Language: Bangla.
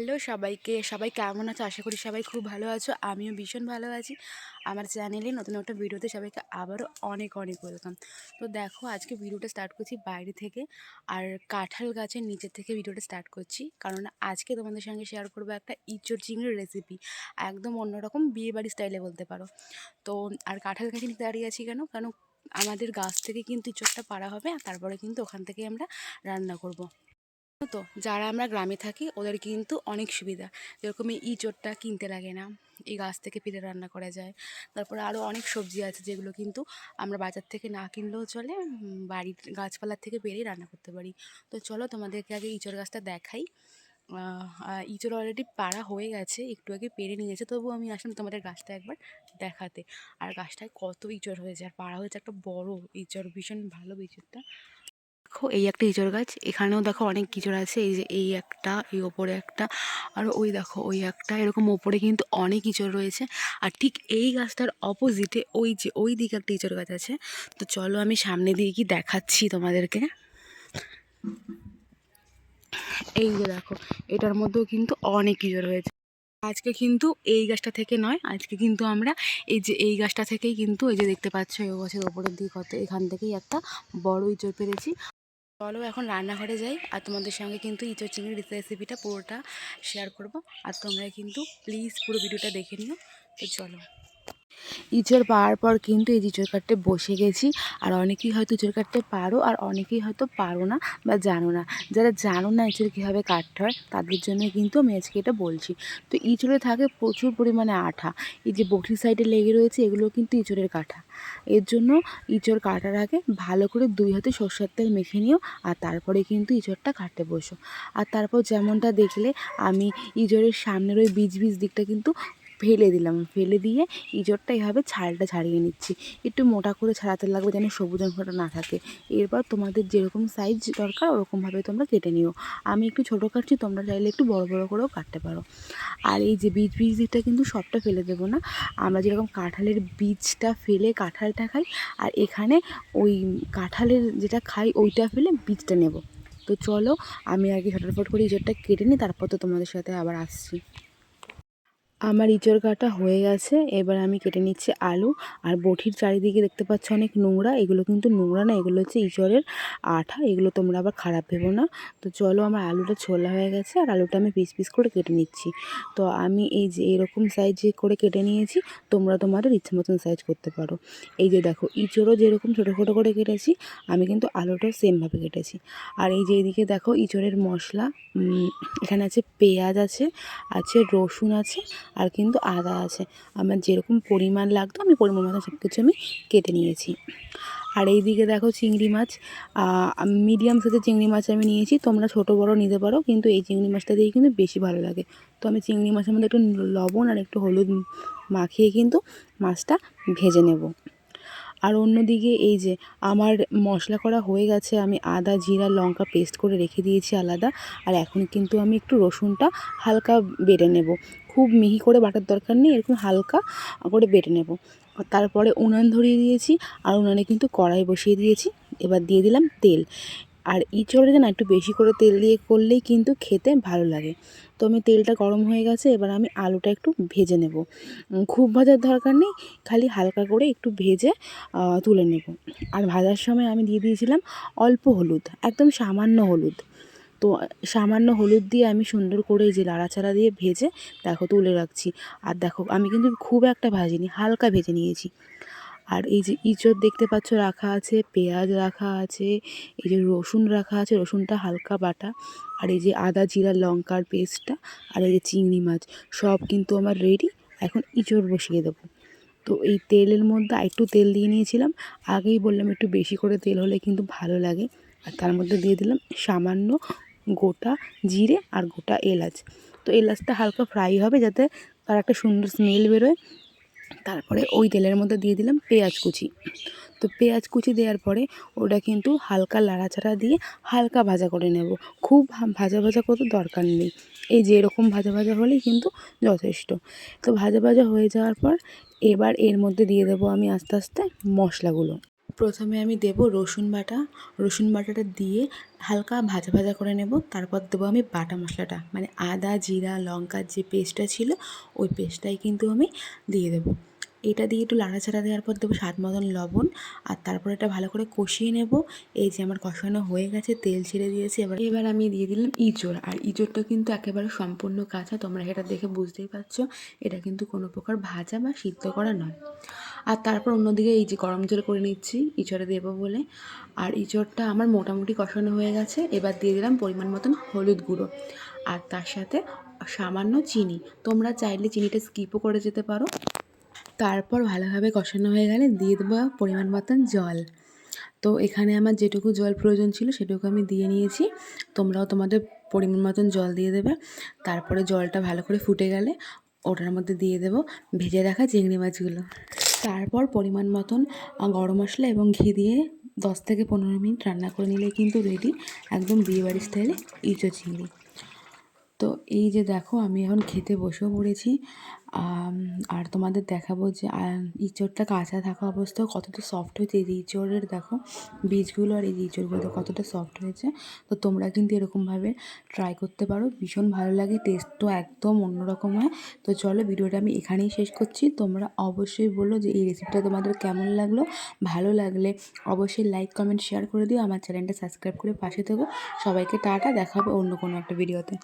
হ্যালো সবাইকে, সবাই কেমন আছো? আশা করি সবাই খুব ভালো আছো। আমিও ভীষণ ভালো আছি। আমার চ্যানেলে নতুন একটা ভিডিওতে সবাইকে আবারও অনেক অনেক ওয়েলকাম। তো দেখো, আজকে ভিডিওটা স্টার্ট করছি বাইরে থেকে। আর কাঁঠাল গাছের নিচের থেকে ভিডিওটা স্টার্ট করছি। কারণ আজকে তোমাদের সঙ্গে শেয়ার করব একটা ইঁচড় চিংড়ির রেসিপি একদম অন্যরকম বিয়ে বাড়ি স্টাইলে বলতে পারো। তো আর কাঁঠাল গাছে নিচে দাঁড়িয়ে আছি কেন? কেন আমাদের গাছ থেকে কিন্তু ইঁচড়টা পাড়া হবে, আর তারপরে কিন্তু ওখান থেকে আমরা রান্না করব। তো? যারা আমরা গ্রামে থাকি, ওদের কিন্তু অনেক সুবিধা। যেরকম এই ইঁচড়টা কিনতে লাগে না, এই গাছ থেকে পেরে রান্না করা যায়। তারপরে আরও অনেক সবজি আছে যেগুলো কিন্তু আমরা বাজার থেকে না কিনলেও চলে বাড়ির গাছপালার থেকে পেরেই রান্না করতে পারি। তো চলো তোমাদেরকে আগে ইঁচড় গাছটা দেখাই। ইঁচড় অলরেডি পাড়া হয়ে গেছে, একটু আগে পেরে নিয়েছে, তবু আমি আসলাম তোমাদের গাছটা একবার দেখাতে। আর গাছটায় কত ইঁচড় হয়েছে, আর পাড়া হয়েছে একটা বড় ইঁচড়, ভীষণ ভালো ইঁচড়টা। দেখো, এই একটা ইঁচড় গাছ। এখানেও দেখো অনেক ইঁচড় আছে। এই যে এই একটা, এই ওপরে একটা, আর ওই দেখো, ওই একটা। এরকম ওপরে কিন্তু অনেক ইঁচড় রয়েছে। আর ঠিক এই গাছটার অপোজিটে ওই যে, ওই দিকে একটা ইঁচড় গাছ আছে। তো চলো আমি সামনে দিয়ে কি দেখাচ্ছি তোমাদেরকে। এই যে দেখো, এটার মধ্যেও কিন্তু অনেক ইঁচড় রয়েছে। আজকে কিন্তু এই গাছটা থেকে নয়, আজকে কিন্তু আমরা এই যে, এই গাছটা থেকেই কিন্তু এই যে দেখতে পাচ্ছ, এই গাছের ওপরের দিক কত এখান থেকেই একটা বড় ইঁচড় পেরেছি। চলো এখন রান্নাঘরে যাই আর তোমাদের সঙ্গে কিন্তু ইঁচড় চিংড়ির রেসিপিটা পুরোটা শেয়ার করব। আর তোমরা কিন্তু প্লিজ পুরো ভিডিওটা দেখে নিও। তো চলো। ইঁচড় পাওয়ার পর কিন্তু এই যে কাটতে বসে গেছি। আর অনেকেই হয়তো ইঁচড় কাটতে পারো, আর অনেকেই হয়তো পারো না বা জানো না। যারা জানো না ইঁচড় কীভাবে কাটতে হয়, তাদের জন্য কিন্তু আমি আজকে এটা বলছি। তো ইঁচড়ে থাকে প্রচুর পরিমাণে আঠা। এই যে বটির সাইডে লেগে রয়েছে, এগুলো কিন্তু ইঁচড়ের কাঁঠা। এর জন্য ইঁচড় কাটার আগে ভালো করে দুই হাতে সর্ষের তেল মেখে নিও, আর তারপরে কিন্তু ইঁচড়টা কাটতে বসো। আর তারপর যেমনটা দেখলে, আমি ইঁচড়ের সামনের ওই বীজ বীজ দিকটা কিন্তু ফেলে দিলাম, ফেলে দিয়ে ইঁচড়টা এভাবে ছালটা ছাড়িয়ে নিচ্ছি। একটু মোটা করে ছাড়াতে লাগবে যেন সবুজ অংশটা না থাকে। এরপর তোমাদের যেরকম সাইজ দরকার ওরকমভাবে তোমরা কেটে নিও। আমি একটু ছোটো কাটছি, তোমরা চাইলে একটু বড় বড় করেও কাটতে পারো। আর এই যে বীজ বীজ দিকটা কিন্তু সবটা ফেলে দেবো না। আমরা যেরকম কাঁঠালের বীজটা ফেলে কাঁঠালটা খাই, আর এখানে ওই কাঁঠালের যেটা খাই ওইটা ফেলে বীজটা নেব। তো চলো, আমি আগে ফটাফট করে ইঁচড়টা কেটে নিই, তারপর তো তোমাদের সাথে আবার আসছি। আমার ইঁচড় কাটা হয়ে গেছে। এবার আমি কেটে নিচ্ছি আলু আর বটির চারিদিকে দেখতে পাচ্ছ অনেক নোংরা। এগুলো কিন্তু নোংরা না, এগুলো হচ্ছে ইঁচড়ের আঠা। এগুলো তোমরা আবার খারাপ ভেবো না। তো চলো আমার আলুটা ছোলা হয়ে গেছে আর আলুটা আমি পিস পিস করে কেটে নিচ্ছি। তো আমি এই যে এরকম সাইজ করে কেটে নিয়েছি, তোমরা তোমাদের ইচ্ছে মতন সাইজ করতে পারো। এই যে দেখো, ইঁচড়ও যেরকম ছোটো ছোটো করে কেটেছি, আমি কিন্তু আলুটাও সেমভাবে কেটেছি। আর এই যে এদিকে দেখো, ইঁচড়ের মশলা এখানে আছে পেঁয়াজ আছে আছে রসুন আছে আর কিন্তু আদা আছে। আমার যেরকম পরিমাণ লাগতো, আমি পরিমাণ মতো সব কিছু আমি কেটে নিয়েছি। আর এই দিকে দেখো চিংড়ি মাছ। মিডিয়াম সাইজের চিংড়ি মাছ আমি নিয়েছি। তোমরা ছোটো, বড় নিতে পারো, কিন্তু এই চিংড়ি মাছটা দিয়ে কিন্তু বেশি ভালো লাগে। তো আমি চিংড়ি মাছের মধ্যে একটু লবণ আর একটু হলুদ মাখিয়ে কিন্তু মাছটা ভেজে নেব। আর অন্যদিকে এই যে আমার মশলা করা হয়ে গেছে, আমি আদা, জিরা, লঙ্কা পেস্ট করে রেখে দিয়েছি আলাদা। আর এখন কিন্তু আমি একটু রসুনটা হালকা বেটে নেব। খুব মিহি করে বাটার দরকার নেই, এরকম হালকা করে বেটে নেব। তারপরে উনান ধরিয়ে দিয়েছি, আর উনানে কিন্তু কড়াই বসিয়ে দিয়েছি, এবার দিয়ে দিলাম তেল। আর ইঁচড়ে না একটু বেশি করে তেল দিয়ে করলেই কিন্তু খেতে ভালো লাগে। তো আমি তেলটা গরম হয়ে গেছে, এবার আমি আলুটা একটু ভেজে নেব। খুব ভাজার দরকার নেই, খালি হালকা করে একটু ভেজে তুলে নেব। আর ভাজার সময় আমি দিয়ে দিয়েছিলাম অল্প হলুদ, একদম সামান্য হলুদ। তো সামান্য হলুদ দিয়ে আমি সুন্দর করে এই যে লাড়াচাড়া দিয়ে ভেজে, দেখো তুলে রাখছি। আর দেখো, আমি কিন্তু খুব একটা ভাজিনি, হালকা ভেজে নিয়েছি। আর এই যে ইঁচড় দেখতে পাচ্ছ রাখা আছে, পেঁয়াজ রাখা আছে, এই যে রসুন রাখা আছে, রসুনটা হালকা বাটা। আর এই যে আদা, জিরা, লঙ্কার পেস্টটা, আর এই যে চিংড়ি মাছ, সব কিন্তু আমার রেডি এখন ইঁচড় বসিয়ে দেবো। তো এই তেলের মধ্যে একটু তেল দিয়ে নিয়েছিলাম, আগেই বললাম একটু বেশি করে তেল হলে কিন্তু ভালো লাগে। আর তার মধ্যে দিয়ে দিলাম সামান্য গোটা জিরে আর গোটা এলাচ। তো এলাচটা হালকা ফ্রাই হবে যাতে তার একটা সুন্দর স্মেল বেরোয়। তারপরে ওই তেলের মধ্যে দিয়ে দিলাম পেঁয়াজ কুচি। তো পেঁয়াজ কুচি দেওয়ার পরে ওটা কিন্তু হালকা লাড়াচাড়া দিয়ে হালকা ভাজা করে নেব। খুব ভাজা ভাজা করতে দরকার নেই। এই যে এরকম ভাজা ভাজা হলেই কিন্তু যথেষ্ট। তো ভাজা ভাজা হয়ে যাওয়ার পর এবার এর মধ্যে দিয়ে দেবো আমি আস্তে আস্তে মশলাগুলো। প্রথমে আমি দেব রসুন বাটা। রসুন বাটাটা দিয়ে হালকা ভাজা ভাজা করে নেব। তারপর দেবো আমি বাটা মশলাটা। মানে আদা, জিরা, লঙ্কার যে পেস্টটা ছিল, ওই পেস্টটাই কিন্তু আমি দিয়ে দেবো। এটা দিয়ে একটু লাড়াচাড়া দেওয়ার পর দেবো স্বাদ মতন লবণ। আর তারপর এটা ভালো করে কষিয়ে নেব। এই যে আমার কষানো হয়ে গেছে, তেল ছেড়ে দিয়েছি। এবার এবার আমি দিয়ে দিলাম ইঁচড়। আর ইঁচড়টা কিন্তু একেবারে সম্পূর্ণ কাঁচা। তোমরা এটা দেখে বুঝতেই পারছ, এটা কিন্তু কোনো প্রকার ভাজা বা সিদ্ধ করা নয়। আর তারপর অন্যদিকে এই যে গরম জল করে নিচ্ছি, ইঁচড়ে দেবো বলে। আর ইঁচড়টা আমার মোটামুটি কষানো হয়ে গেছে। এবার দিয়ে দিলাম পরিমাণ মতন হলুদ গুঁড়ো। আর তার সাথে সামান্য চিনি। তোমরা চাইলে চিনিটা স্কিপও করে যেতে পারো। তারপর ভালোভাবে কষানো হয়ে গেলে দিয়ে দেবো পরিমাণ মতন জল। তো এখানে আমার যেটুকু জল প্রয়োজন ছিল সেটুকু আমি দিয়ে নিয়েছি। তোমরাও তোমাদের পরিমাণ মতন জল দিয়ে দেবে। তারপরে জলটা ভালো করে ফুটে গেলে ওটার মধ্যে দিয়ে দেবো ভেজে রাখা চিংড়ি মাছগুলো। তারপর পরিমাণ মতন গরম মশলা এবং ঘি দিয়ে দশ থেকে পনেরো মিনিট রান্না করে নিলে কিন্তু রেডি একদম বিয়েবাড়ি স্টাইলে ইঁচো চিংড়ি। তো এই যে দেখো, আমি এখন খেতে বসেও পড়েছি। আর তোমাদের দেখাবো যে ইঁচড়টা কাঁচা থাকা অবস্থায় কতটা সফট হয়েছে। এই ইঁচড়ের দেখো, বীজগুলো আর এই ইঁচড়গুলো কতটা সফট হয়েছে। তো তোমরা কিন্তু এরকমভাবে ট্রাই করতে পারো। ভীষণ ভালো লাগে টেস্ট তো একদম অন্যরকম হয়। তো চলো ভিডিওটা আমি এখানেই শেষ করছি। তোমরা অবশ্যই বলো যে, এই রেসিপিটা তোমাদের কেমন লাগল? ভালো লাগলে অবশ্যই লাইক কমেন্ট শেয়ার করে দিও। আমার চ্যানেলটা সাবস্ক্রাইব করে পাশে থেকো। সবাইকে টাটা দেখাবে অন্য কোনো একটা ভিডিওতে